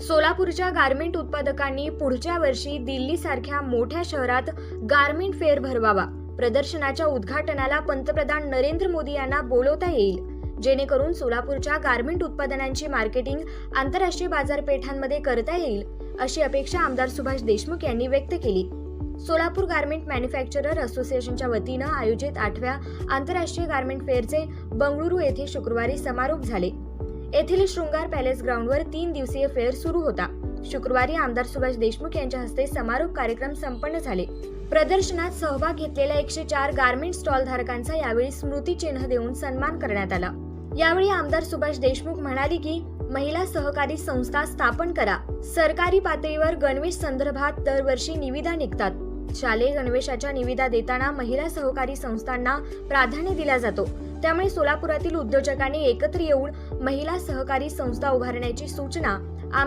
सोलापूरच्या गारमेंट उत्पादकांनी पुढच्या वर्षी दिल्लीसारख्या मोठ्या शहरात गारमेंट फेअर भरवावा. प्रदर्शनाच्या उद्घाटनाला पंतप्रधान नरेंद्र मोदी यांना बोलवता येईल. जेणेकरून सोलापूरच्या गारमेंट उत्पादनांची मार्केटिंग आंतरराष्ट्रीय बाजारपेठांमध्ये करता येईल अशी अपेक्षा आमदार सुभाष देशमुख यांनी व्यक्त केली. सोलापूर गारमेंट मॅन्युफॅक्चरर असोसिएशनच्या वतीनं आयोजित आठव्या आंतरराष्ट्रीय गारमेंट फेअरचे बंगळुरू येथे शुक्रवारी समारोप झाले. येथील शृंगार पॅलेस ग्राउंडवर तीन दिवसीय फेअर सुरू होता. शुक्रवारी आमदार सुभाष देशमुख यांच्या हस्ते समारोप कार्यक्रम संपन्न झाले. प्रदर्शनात सहभाग घेतलेल्या एकशे चार गारमेंट स्टॉल धारकांचा यावेळी स्मृती चिन्ह देऊन सन्मान करण्यात आला. यावेळी आमदार सुभाष देशमुख म्हणाले की महिला सहकारी संस्था स्थापन करा. सरकारी पातळीवर गणवेश संदर्भात दरवर्षी निविदा निघतात. शालेय गणवेशाच्या निविदा देताना महिला सहकारी संस्थांना प्राधान्य दिला जातो. त्यामुळे सोलापुरातील उद्योजकांनी एकत्र येऊन महिला सहकारी संस्था उभारण्याची सूचना